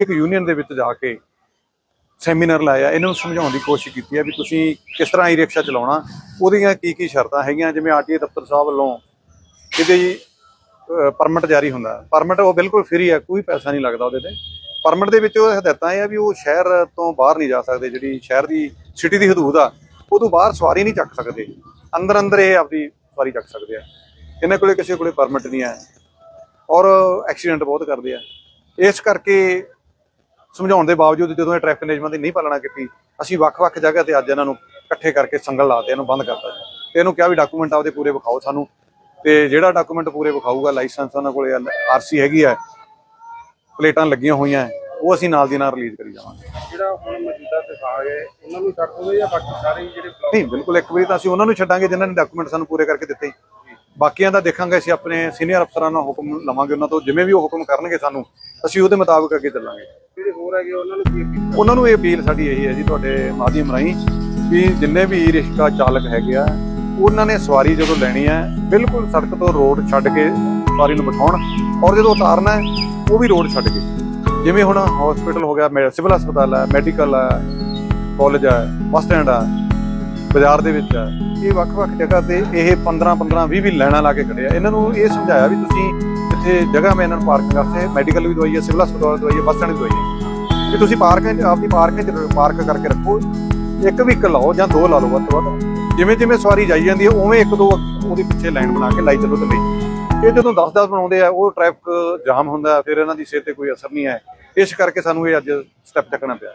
ਇੱਕ ਯੂਨੀਅਨ ਦੇ ਵਿੱਚ ਜਾ ਕੇ ਸੈਮੀਨਾਰ ਲਾਇਆ, ਇਹਨਾਂ ਨੂੰ ਸਮਝਾਉਣ ਦੀ ਕੋਸ਼ਿਸ਼ ਕੀਤੀ ਹੈ ਵੀ ਤੁਸੀਂ ਕਿਸ ਤਰ੍ਹਾਂ ਹੀ ਰਿਕਸ਼ਾ ਚਲਾਉਣਾ। ਉਹਦੀਆਂ ਕੀ ਕੀ ਸ਼ਰਤਾਂ ਹੈਗੀਆਂ? ਜਿਵੇਂ ਆਰਟੀਏ ਦਫ਼ਤਰ ਸਾਹਿਬ ਵੱਲੋਂ ਇਹਦੇ ਪਰਮਿਟ ਜਾਰੀ ਹੁੰਦਾ। ਪਰਮਿਟ ਉਹ ਬਿਲਕੁਲ ਫ੍ਰੀ ਹੈ, ਕੋਈ ਪੈਸਾ ਨਹੀਂ ਲੱਗਦਾ ਉਹਦੇ ਤੇ। ਪਰਮਿਟ ਦੇ ਵਿੱਚ ਉਹ ਹਦਾਇਤਾਂ ਇਹ ਆ ਵੀ ਉਹ ਸ਼ਹਿਰ ਤੋਂ ਬਾਹਰ ਨਹੀਂ ਜਾ ਸਕਦੇ, ਜਿਹੜੀ ਸ਼ਹਿਰ ਦੀ ਸਿਟੀ ਦੀ ਹਦੂਦ ਆ, ਉਹ ਤੋਂ ਬਾਹਰ ਸਵਾਰੀ ਨਹੀਂ ਚੱਕ ਸਕਦੇ। ਅੰਦਰ ਅੰਦਰ ਇਹ ਆਪਦੀ ਸਵਾਰੀ ਚੱਕ ਸਕਦੇ ਆ। ਇਹਨਾਂ ਕੋਲੇ ਕਿਸੇ ਕੋਲੇ ਪਰਮਿਟ ਨਹੀਂ ਹੈ। ਔਰ ਐਕਸੀਡੈਂਟ ਬਹੁਤ ਕਰਦੇ ਆ। ਇਸ ਕਰਕੇ ਸਮਝਾਉਣ ਦੇ ਬਾਵਜੂਦ ਜਦੋਂ ਇਹ ਟ੍ਰੈਫਿਕ ਨਿਯਮਾਂ ਦੀ ਨਹੀਂ ਪਾਲਣਾ ਕੀਤੀ ਅਸੀਂ ਵੱਖ-ਵੱਖ ਜਗ੍ਹਾ ਤੇ ਅੱਜ ਇਹਨਾਂ ਨੂੰ ਇਕੱਠੇ ਕਰਕੇ ਸੰਗਲ ਲਾਤੇ ਇਹਨੂੰ ਬੰਦ ਕਰਤਾ ਤੇ ਇਹਨੂੰ ਕਿਹਾ ਵੀ ਡਾਕੂਮੈਂਟ ਆਪਦੇ ਪੂਰੇ ਵਿਖਾਓ ਸਾਨੂੰ। ਤੇ ਜਿਹੜਾ ਡਾਕੂਮੈਂਟ ਪੂਰੇ ਵਿਖਾਊਗਾ ਲਾਇਸੈਂਸ ਉਹਨਾਂ ਕੋਲੇ ਆਰਸੀ ਹੈਗੀ ਹੈ ਪਲੇਟਾਂ ਲੱਗੀਆਂ ਹੋਈਆਂ ਉਹ ਅਸੀਂ ਨਾਲ ਦੀ ਨਾਲ ਰਿਲੀਜ਼ ਕਰੀ ਜਾਵਾਂਗੇ। ਜਿਹੜਾ ਹੁਣ ਮੌਜੂਦਾ ਵਿਭਾਗ ਹੈ ਉਹਨਾਂ ਨੂੰ ਛੱਡ ਦੋਗੇ ਜਾਂ ਬਾਕੀ ਸਾਰੇ ਜਿਹੜੇ ਨਹੀਂ ਬਿਲਕੁਲ ਇੱਕ ਵਾਰੀ ਤਾਂ ਅਸੀਂ ਉਹਨਾਂ ਨੂੰ ਛੱਡਾਂਗੇ ਜਿਨ੍ਹਾਂ ਨੇ ਡਾਕੂਮੈਂਟ ਸਾਨੂੰ ਪੂਰੇ ਕਰਕੇ ਦਿੱਤੇ। ਬਾਕੀਆਂ ਦਾ ਦੇਖਾਂਗੇ ਅਸੀਂ ਆਪਣੇ ਸੀਨੀਅਰ ਅਫਸਰਾਂ ਨਾਲ ਹੁਕਮ ਲਵਾਂਗੇ ਉਹਨਾਂ ਤੋਂ ਜਿਵੇਂ ਵੀ ਉਹ ਹੁਕਮ ਕਰਨਗੇ ਸਾਨੂੰ ਅਸੀਂ ਉਹਦੇ ਮੁਤਾਬਕ ਅੱਗੇ ਚੱਲਾਂਗੇ। ਜਿਹੜੇ ਹੋਰ ਹੈਗੇ ਉਹਨਾਂ ਨੂੰ ਕੀ ਅਪੀਲ ਉਹਨਾਂ ਨੂੰ ਇਹ ਅਪੀਲ ਸਾਡੀ ਇਹੀ ਹੈ ਜੀ, ਤੁਹਾਡੇ ਮਾਧਿਅਮ ਰਾਹੀਂ ਵੀ ਜਿੰਨੇ ਵੀ ਈ ਰਿਕਸ਼ਾ ਚਾਲਕ ਹੈਗੇ ਆ, ਉਹਨਾਂ ਨੇ ਸਵਾਰੀ ਜਦੋਂ ਲੈਣੀ ਹੈ, ਬਿਲਕੁਲ ਸੜਕ ਤੋਂ ਰੋਡ ਛੱਡ ਕੇ ਸਵਾਰੀ ਨੂੰ ਬਿਠਾਉਣ ਔਰ ਜਦੋਂ ਉਤਾਰਨਾ ਹੈ, ਉਹ ਵੀ ਰੋਡ ਛੱਡ ਕੇ। ਜਿਵੇਂ ਹੁਣ ਹਸਪੀਟਲ ਹੋ ਗਿਆ, ਮੈ- ਸਿਵਲ ਹਸਪਤਾਲ ਹੈ ਮੈਡੀਕਲ ਹੈ ਕਾਲਜ ਹੈ ਬੱਸ ਸਟੈਂਡ ਹੈ, ਬਾਜ਼ਾਰ ਦੇ ਵਿੱਚ ਹੈ, ਇਹ ਵੱਖ-ਵੱਖ ਜਗ੍ਹਾ ਤੇ ਇਹ 15 15 20 20 ਲਾਈਨਾਂ ਲਾ ਕੇ ਖੜੇ ਇਹਨਾਂ ਨੂੰ ਇਹ ਸਮਝਾਇਆ ਵੀ ਤੁਸੀਂ ਇੱਥੇ ਜਗ੍ਹਾ ਮੈਂ ਇਹਨਾਂ ਨੂੰ ਪਾਰਕ ਵਾਸਤੇ ਮੈਡੀਕਲ ਵੀ ਦਵਾਈ ਹੈ ਸਿਵਲ ਹਸਪਤਾਲ ਦਵਾਈ ਹੈ ਬੱਸ ਸਟੈਂਡ ਵੀ ਦਵਾਈ ਹੈ। ਕਿ ਤੁਸੀਂ ਪਾਰਕਿੰਗ ਆਪਦੀ ਪਾਰਕ ਚ ਪਾਰਕ ਕਰਕੇ ਰੱਖੋ। ਇੱਕ ਵੀ ਇੱਕ ਲਾਓ ਜਾਂ ਦੋ ਲਾ ਲਓ ਵੱਧ ਤੋਂ ਵੱਧ। ਜਿਵੇਂ ਜਿਵੇਂ ਸਵਾਰੀ ਜਾਈ ਜਾਂਦੀ ਹੈ, ਉਵੇਂ ਇੱਕ ਦੋ ਉਹਦੇ ਪਿੱਛੇ ਲਾਈਨ ਬਣਾ ਕੇ ਲਾਈ ਚੱਲੋ ਤੇ ਲਈ ਇਹ ਜਦੋਂ 10-10 ਬਣਾਉਂਦੇ ਆ, ਉਹ ਟ੍ਰੈਫਿਕ ਜਾਮ ਹੁੰਦਾ, ਫਿਰ ਇਹਨਾਂ ਦੀ ਸਿਹਤ ਤੇ ਕੋਈ ਅਸਰ ਨਹੀਂ ਹੈ। ਇਸ ਕਰਕੇ ਸਾਨੂੰ ਇਹ ਅੱਜ ਸਟੈਪ ਚੱਕਣਾ ਪਿਆ।